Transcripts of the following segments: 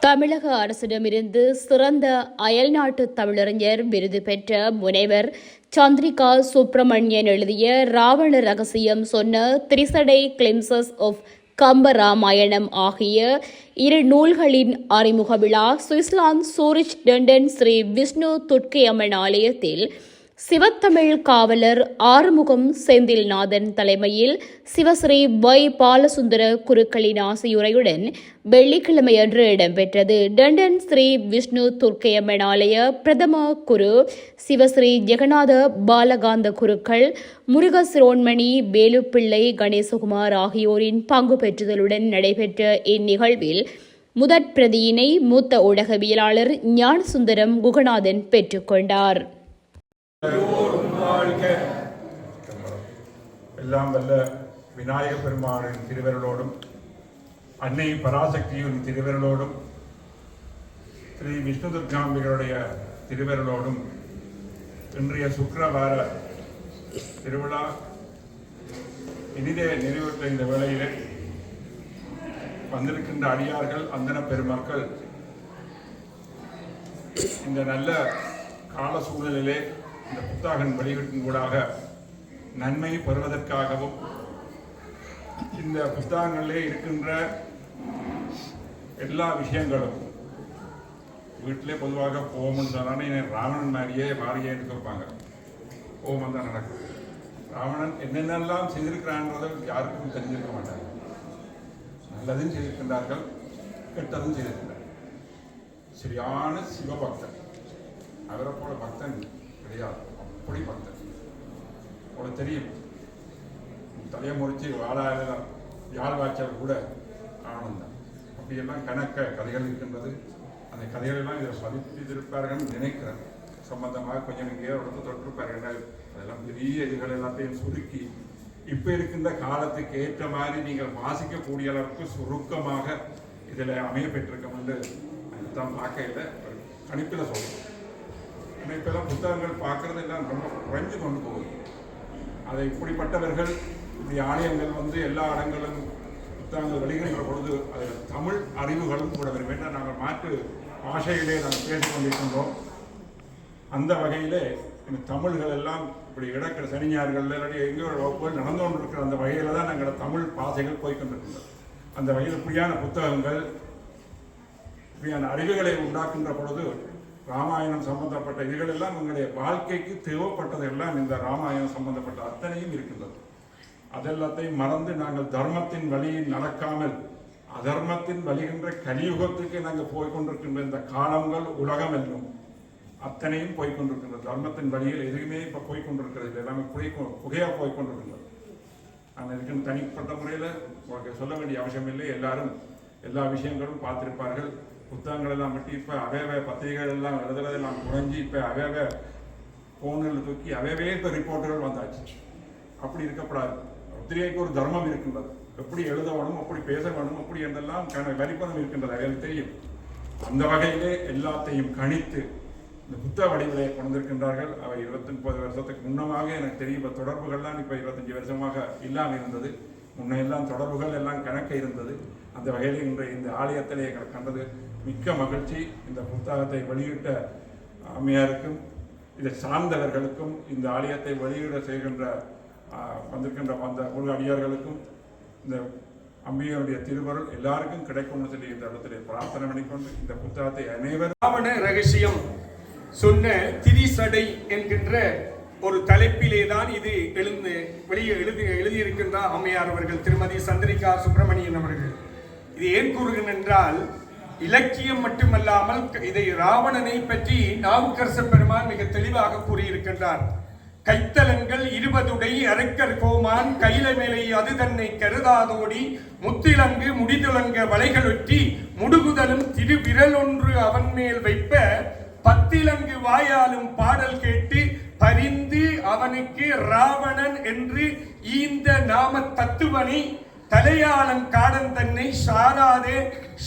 தமிழக அரசிடமிருந்து சிறந்த அயல்நாட்டு தமிழறிஞர் விருது பெற்ற முனைவர் சந்திரிகா சுப்பிரமணியன் எழுதிய ராவண ரகசியம் சொன்ன திரிசடை கிளிம்சஸ் ஆஃப் கம்பராமாயணம் ஆகிய இரு நூல்களின் அறிமுக விழா சுவிஸ்லாந்து சூரிச் டண்டன் ஸ்ரீ விஷ்ணு துர்க்கையம்மன் ஆலயத்தில் சிவத்தமிழ் காவலர் ஆறுமுகம் செந்தில்நாதன் தலைமையில் சிவஸ்ரீ வை பாலசுந்தர குருக்களின் ஆசையுரையுடன் வெள்ளிக்கிழமையன்று இடம்பெற்றது. டண்டன் ஸ்ரீ விஷ்ணு துர்க்கையம்மன் ஆலய பிரதம குரு சிவஸ்ரீ ஜெகநாத பாலகாந்த குருக்கள் முருகசிரோன்மணி வேலுப்பிள்ளை கணேசகுமார் ஆகியோரின் பங்கு பெற்றுதலுடன் நடைபெற்ற இந்நிகழ்வில் முதற் பிரதியினை மூத்த ஊடகவியலாளர் ஞானசுந்தரம் குகநாதன் பெற்றுக்கொண்டார் எல்லாம் வல்ல விநாயக பெருமானின் திருவருளோடும் அன்னை பராசக்தியின் திருவருளோடும் ஸ்ரீ விஷ்ணு துர்காம்பிகளுடைய திருவருளோடும் இன்றைய சுக்கரவார திருவிழா இனிதே நிறைவேற்ற இந்த வேளையிலே வந்திருக்கின்ற அடியார்கள் அந்தன பெருமக்கள் இந்த நல்ல கால சூழலிலே இந்த புத்தாகன் வெளியீட்டின் ஊடாக நன்மை பெறுவதற்காகவும் இந்த புத்தகங்களிலே இருக்கின்ற எல்லா விஷயங்களும் வீட்டிலே பொதுவாக ஓமன் சொன்னானே ராவணன் மாதிரியே மாறியே எடுத்து வைப்பாங்க. தான் நடக்கும். ராவணன் என்னென்னலாம் செய்திருக்கிறான்றதை யாருக்கும் தெரிஞ்சிருக்க மாட்டாங்க நல்லதும் செய்திருக்கின்றார்கள் கெட்டதும் செய்திருக்கிறார்கள் சரியான சிவபக்தன் அவரை போல பக்தன் கிடையாது அப்படி உனக்கு தெரியும் தலையை முடிச்சு வாழாயிரம் யாழ் வாய்ச்சல் கூட ஆனந்தம் அப்படியெல்லாம் கணக்க கதைகள் இருக்கின்றது அந்த கதைகளெல்லாம் இதில் பதிப்பித்திருப்பார்கள் நினைக்கிறேன் சம்பந்தமாக கொஞ்சம் இங்கே இடத்து தொற்றுப்பார்கள் அதெல்லாம் பெரிய இதுகள் எல்லாத்தையும் சுருக்கி இப்போ இருக்கின்ற காலத்துக்கு ஏற்ற மாதிரி நீங்கள் வாசிக்கக்கூடிய அளவுக்கு சுருக்கமாக இதில் அமைய பெற்றிருக்கோம் என்று தான் பார்க்கையில் கணிப்பில் சொல்றேன் ஏன்னா இப்பெல்லாம் புத்தகங்கள் பார்க்கறது எல்லாம் ரொம்ப குறைஞ்சு கொண்டு போகுது. அதை இப்படிப்பட்டவர்கள் இப்படி ஆலயங்கள் வந்து எல்லா இடங்களும் புத்தகங்கள் வெளியிடுகிற பொழுது அதில் தமிழ் அறிவுகளும் கூட வரும். வேண்டாம் நாங்கள் மாற்று பாஷையிலே நாங்கள் பேசிக்கொண்டிருக்கின்றோம். அந்த வகையிலே இந்த தமிழ்கள் எல்லாம் இப்படி இடக்கிற சனிஞார்கள் இல்லாட்டி எங்கேயோ ஒரு வகுப்புகள் நடந்து கொண்டிருக்கிற அந்த வகையில் தான் நாங்கள் தமிழ் பாசைகள் போய்கொண்டிருக்கின்றோம் அந்த வகையில் இப்படியான புத்தகங்கள் இப்படியான அறிவுகளை உண்டாக்குகின்ற பொழுது ராமாயணம் சம்பந்தப்பட்ட இதுகள் எல்லாம் உங்களுடைய வாழ்க்கைக்கு தேவைப்பட்டது எல்லாம் இந்த ராமாயணம் சம்பந்தப்பட்ட அத்தனையும் இருக்கின்றது. அதெல்லாத்தையும் மறந்து நாங்கள் தர்மத்தின் வழியில் நடக்காமல் அதர்மத்தின் வழிகின்ற கலியுகத்துக்கு நாங்கள் போய்கொண்டிருக்கின்ற இந்த காலங்கள் உலகம் என்றும் அத்தனையும் போய்கொண்டிருக்கின்றது. தர்மத்தின் வழியில் எதுவுமே இப்போ போய்கொண்டிருக்கிறது எல்லாமே புகை புகையாக போய்கொண்டிருக்கின்றது. நான் இருக்கின்ற தனிப்பட்ட முறையில் உங்களுக்கு சொல்ல வேண்டிய அவசியம் இல்லை. எல்லாரும் எல்லா விஷயங்களும் பார்த்திருப்பார்கள். புத்தகங்கள் எல்லாம் விட்டு இப்போ அவையவே பத்திரிகைகள் எல்லாம் எழுதுறதெல்லாம் குறைஞ்சி இப்போ அவையவே ஃபோனில் தூக்கி அவையவே இப்போ ரிப்போர்ட்டுகள் வந்தாச்சு. அப்படி இருக்கக்கூடாது பத்திரிகைக்கு ஒரு தர்மம் இருக்கின்றது. எப்படி எழுத வேணும் அப்படி பேச வேணும் அப்படி என்றெல்லாம் வரிப்பதம் இருக்கின்றது. அவைகளுக்கு தெரியும். அந்த வகையிலே எல்லாத்தையும் கணித்து இந்த புத்த வடிவிலே கொண்டிருக்கின்றார்கள். அவை இருபத்தி முப்பது வருஷத்துக்கு முன்னமாக எனக்கு தெரியும். இப்போ தொடர்புகள்லாம் இப்போ இருபத்தஞ்சி வருஷமாக இல்லாமல் இருந்தது. முன்னெல்லாம் தொடர்புகள் எல்லாம் கணக்க இருந்தது. அந்த வகையில் இன்றைய இந்த ஆலயத்திலே எங்களை கண்டது மிக்க மகிழ்ச்சி இந்த புத்தகத்தை வெளியிட்ட அம்மையாருக்கும் இதை சார்ந்தவர்களுக்கும் இந்த ஆலயத்தை வெளியிட செய்கின்ற வந்திருக்கின்ற வந்த உலக அடியார்களுக்கும் இந்த அம்மையாருடைய திருவருள் எல்லாருக்கும் கிடைக்கும்னு சொல்லி இந்த இடத்திலே பிரார்த்தனை பண்ணிக்கொண்டு இந்த புத்தகத்தை அனைவரும் ராவண ரகசியம் சொன்ன திரிசடை என்கின்ற ஒரு தலைப்பிலே தான் இது எழுந்து வெளியே எழுதி எழுதியிருக்கின்றார் அம்மையார் அவர்கள் திருமதி சந்திரிகா சுப்பிரமணியன் அவர்கள். இது ஏன் கூறுகிறேன் என்றால் இலக்கியம் மட்டுமல்லாமல் இதை ராவணனை பற்றி நாவுக்கரச பெருமான் மிக தெளிவாக கூறியிருக்கின்றார். கைத்தலங்கள் இருபதுடை அரக்கர் கோமான் கையில மேலை அது தன்னை கருதாதோடி முத்திலங்கு முடிதுலங்க வளைகளொற்றி முடுகுதலும் திருவிரலொன்று அவன் மேல் வைப்ப பத்திலங்கு வாயாலும் பாடல் கேட்டு பரிந்து அவனுக்கு ராவணன் என்று ஈந்த நாம தத்துவனை தலையாளன் காடன் தன்னை சாராதே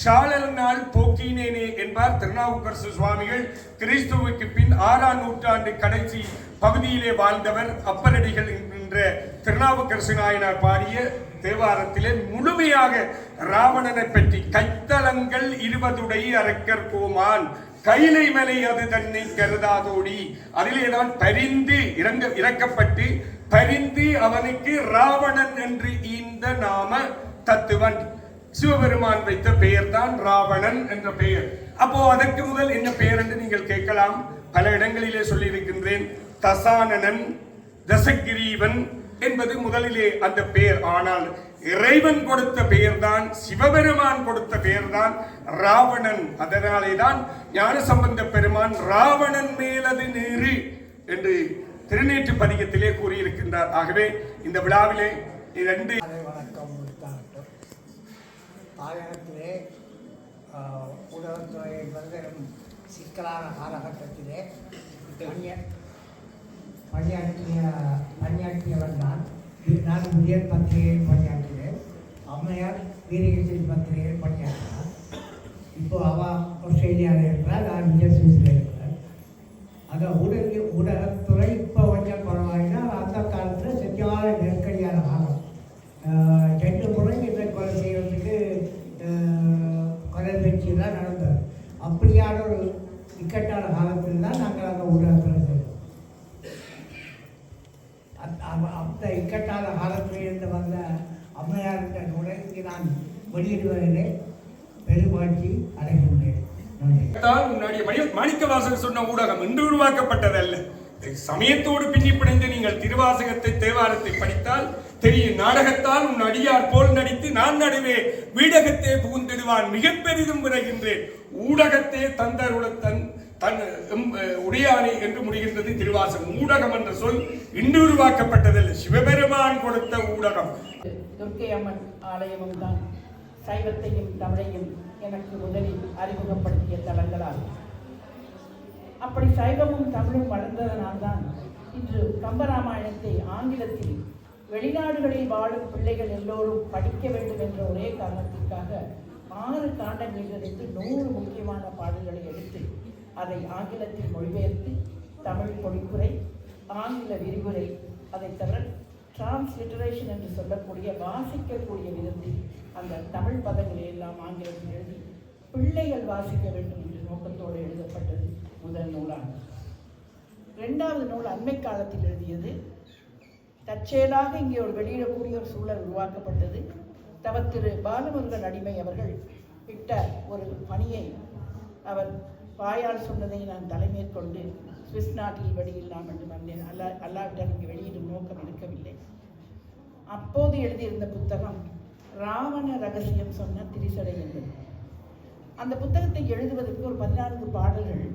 ஷாழல் நாள் போக்கினேனே என்பார் திருநாவுக்கரசு சுவாமிகள். கிறிஸ்துவுக்கு பின் ஆறாம் நூற்றாண்டு கடைசி பகுதியிலே வாழ்ந்தவர் அப்பரடிகள் என்கின்ற திருநாவுக்கரசு நாயனார் பாடிய தேவாரத்திலே முழுமையாக ராவணனை பற்றி கைத்தலங்கள் இருபதுடைய அரக்கர் கோமான் கைலை மலை அது தன்னை கருதாதோடி. அதிலேதான் பரிந்து இறங்க இறக்கப்பட்டு பரிந்து அவனுக்கு ராவணன் என்று ஈந்த நாம தத்துவன். சிவபெருமான் வைத்த பெயர் தான் ராவணன் என்ற பெயர். அப்போ அதற்கு முதல் என்ன பெயர் என்று நீங்கள் கேட்கலாம். பல இடங்களிலே சொல்லியிருக்கின்றேன். தசானனன் தசகிரீவன் என்பது முதலிலே அந்த பெயர். ஆனால் இறைவன் கொடுத்த பெயர்தான் சிவபெருமான் கொடுத்த பெயர்தான் ராவணன். அதனாலே தான் ஞான சம்பந்த பெருமான் ராவணன் மேலது நீரு என்று திருநீற்று பதிகத்திலே கூறியிருக்கின்றார். ஆகவே இந்த விழாவிலே இரண்டு வணக்கம் தாயகத்திலே ஆஹ், ஊடகத்துறை பெரும் சிக்கலான காலகட்டத்திலே பணியாற்றிய பணியாற்றியவன் நான். நான் உயர் பத்திரிகையில் பணியாற்றினேன். அம்மையார் வீரகத்தில் பத்திரிகையில் பணியாற்றினார். இப்போ அவ ஆஸ்திரேலியாவில் இருக்கிறார் நான் இந்திய சுவிஸில் இருக்கிறேன். அந்த ஊடக ஊடக இப்போ கொஞ்சம் குறவாயினா அந்த காலத்தில் சரியான நெருக்கடியான காலம் ஆஹ் ரெண்டு முறை இதை கொலை செய்யறதுக்கு ஆஹ் கொலை முயற்சி தான் நடந்தது அப்படியான ஒரு இக்கட்டான காலத்தில் தான் அந்த அவ- இக்கட்டான காலத்திலிருந்து வந்த அம்மையார்கிட்ட என்ற இங்கு நான் வெளியிடுவதிலே பெருமாட்சி அடைகின்றேன் நன்றி தான் மணி சொன்ன ஊடகம் இன்று உருவாக்கப்பட்டதல்ல சமயத்தோடு பின்னி பிணைந்து நீங்கள் திருவாசகத்தை தேவாரத்தை படித்தால் தெரியும் நாடகத்தால் உன் அடியார் போல் நடித்து நான் நடுவே வீடகத்தே புகுந்திடுவான் மிக பெரிதும் விரைகின்றேன் ஊடகத்தே தந்தருள தன் தன் உடையானை என்று முடிகின்றது திருவாசகம். ஊடகம் என்ற சொல் இன்று உருவாக்கப்பட்டதல்ல சிவபெருமான் கொடுத்த ஊடகம். துர்க்கை அம்மன் ஆலயமும் தான் சைவத்தையும் தமிழையும் எனக்கு முதலில் அறிமுகப்படுத்திய தலங்களாகும் அப்படி சைவமும் தமிழும் வளர்ந்ததனால்தான் இன்று கம்பராமாயணத்தை ஆங்கிலத்தில் வெளிநாடுகளில் வாழும் பிள்ளைகள் எல்லோரும் படிக்க வேண்டும் என்ற ஒரே காரணத்திற்காக ஆறு காண்டங்களிலிருந்து நூறு முக்கியமான பாடல்களை எடுத்து அதை ஆங்கிலத்தில் மொழிபெயர்த்து தமிழ் பொழிப்புரை ஆங்கில விரிவுரை அதை தவிர டிரான்ஸ்லிட்டரேஷன் என்று சொல்லக்கூடிய வாசிக்கக்கூடிய விதத்தில் அந்த தமிழ் பதங்களை எல்லாம் ஆங்கிலத்தில் எழுதி பிள்ளைகள் வாசிக்க வேண்டும் என்ற நோக்கத்தோடு எழுதப்பட்டது முதல் நூலாகும். ரெண்டாவது நூல் அண்மை காலத்தில் எழுதியது. தற்செயலாக இங்கே ஒரு வெளியிடக்கூடிய ஒரு சூழல் உருவாக்கப்பட்டது. தவ திரு பாலமுருகன் அடிமை அவர்கள் இட்ட ஒரு பணியை அவர் வாயால் சொன்னதை நான் தலைமேற்கொண்டு சுவிஸ் நாட்டில் வெளியிடலாம் என்று வந்தேன் அல்லா அல்லாவிடம் இங்கு வெளியிடும் நோக்கம் இருக்கவில்லை. அப்போது எழுதியிருந்த புத்தகம் ராவண ரகசியம் சொன்ன திரிசடை என்பது. அந்த புத்தகத்தை எழுதுவதற்கு ஒரு பதினான்கு பாடல்கள்